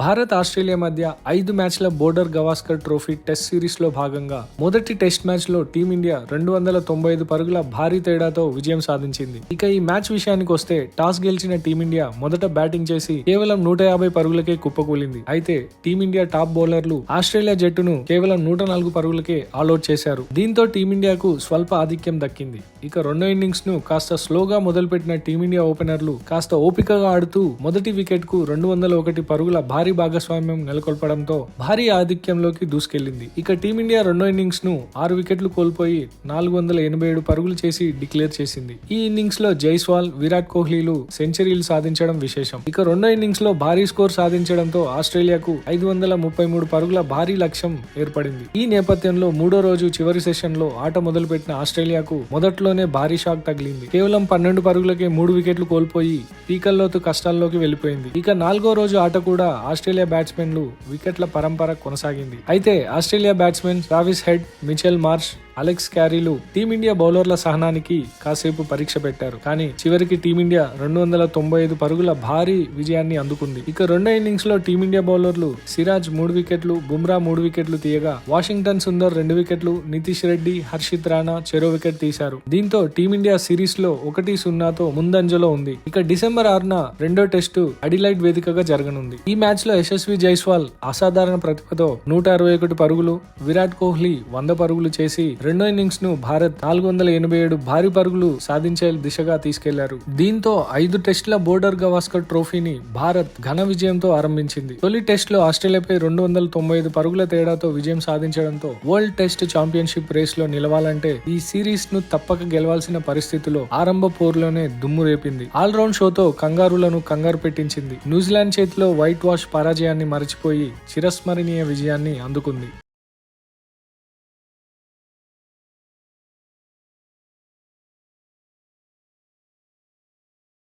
Bharat Australia మధ్య ఐదు మ్యాచ్ల బోర్డర్ గవాస్కర్ ట్రోఫీ టెస్ట్ సిరీస్లో భాగంగా మొదటి టెస్ట్ మ్యాచ్లో టీమిండియా రెండు వందల తొంభై ఐదు పరుగుల భారీ తేడాతో విజయం సాధించింది. ఇక ఈ మ్యాచ్ విషయానికి వస్తే టాస్ గెలిచిన టీమిండియా మొదట బ్యాటింగ్ చేసి కేవలం నూట యాభై పరుగులకే కుప్పకూలింది. అయితే టీమిండియా టాప్ బౌలర్లు ఆస్ట్రేలియా జట్టును కేవలం నూట నాలుగు పరుగులకే ఆల్అౌట్ చేశారు. దీంతో టీమిండియాకు స్వల్ప ఆధిక్యం దక్కింది. ఇక రెండో ఇన్నింగ్స్ను కాస్త స్లోగా మొదలుపెట్టిన టీమిండియా ఓపెనర్లు కాస్త ఓపికగా ఆడుతూ మొదటి వికెట్కు రెండు వందల ఒకటి పరుగుల భారీ భాగస్వామ్యం నెలకొల్పడంతో భారీ ఆధిక్యంలోకి దూసుకెళ్ళింది ఇక టీమిండియా రెండో ఇన్నింగ్స్ను ఆరు వికెట్లు కోల్పోయి నాలుగు వందల ఎనభై ఏడు పరుగులు చేసి డిక్లేర్ చేసింది. ఈ ఇన్నింగ్స్లో జైస్వాల్ విరాట్ కోహ్లీలు సెంచరీలు సాధించడం విశేషం. ఇక రెండో ఇన్నింగ్స్లో భారీ స్కోర్ సాధించడంతో ఆస్ట్రేలియాకు ఐదు వందల ముప్పై మూడు పరుగుల భారీ లక్ష్యం ఏర్పడింది. ఈ నేపథ్యంలో మూడో రోజు చివరి సెషన్లో ఆట మొదలుపెట్టిన ఆస్ట్రేలియాకు మొదట్లోనే భారీ షాక్ తగిలింది. కేవలం పన్నెండు పరుగులకే మూడు వికెట్లు కోల్పోయి పీకల్లోతు కష్టాల్లోకి వెళ్ళిపోయింది ఇక నాలుగో రోజు ఆట కూడా ఆస్ట్రేలియా బ్యాట్స్మెన్లు వికెట్ల పరంపర కొనసాగింది. అయితే Australia batsmen Travis Head Mitchell Marsh Alex క్యారీలు team India బౌలర్ల సహనానికి కాసేపు పరీక్ష పెట్టారు. కానీ చివరికి టీమిండియా రెండు వందల తొంభై ఐదు పరుగుల భారీ విజయాన్ని అందుకుంది. ఇక రెండో ఇన్నింగ్స్లో టీమిండియా బౌలర్లు సిరాజ్ మూడు వికెట్లు బుమ్రా మూడు వికెట్లు తీయగా వాషింగ్టన్ సుందర్ రెండు వికెట్లు నితీష్ రెడ్డి హర్షిత్ రాణా చెరో వికెట్ తీశారు. దీంతో టీమిండియా సిరీస్లో ఒకటి సున్నాతో ముందంజలో ఉంది. ఇక డిసెంబర్ ఆరున రెండో టెస్టు అడిలైట్ వేదికగా జరగనుంది. ఈ మ్యాచ్లో యశస్వి జైస్వాల్ అసాధారణ ప్రతిభతో నూట అరవై ఒకటి పరుగులు విరాట్ కోహ్లీ వంద పరుగులు చేసి రెండో ఇన్నింగ్స్ను భారత్ నాలుగు వందల ఎనభై ఏడు భారీ పరుగులు సాధించే దిశగా తీసుకెళ్ళారు. దీంతో ఐదు టెస్టుల బోర్డర్ గవాస్కర్ ట్రోఫీని భారత్ ఘన విజయంతో ఆరంభించింది. తొలి టెస్టులో ఆస్ట్రేలియాపై రెండు వందల తొంభై ఐదు పరుగుల తేడాతో విజయం సాధించడంతో వరల్డ్ టెస్ట్ ఛాంపియన్షిప్ రేస్లో నిలవాలంటే ఈ సిరీస్ను తప్పక గెలవాల్సిన పరిస్థితిలో ఆరంభ పోరులోనే దుమ్ము రేపింది. ఆల్ రౌండ్ షోతో కంగారులను కంగారు పెట్టించింది. న్యూజిలాండ్ చేతిలో వైట్ వాష్ పరాజయాన్ని మరచిపోయి చిరస్మరణీయ విజయాన్ని అందుకుంది.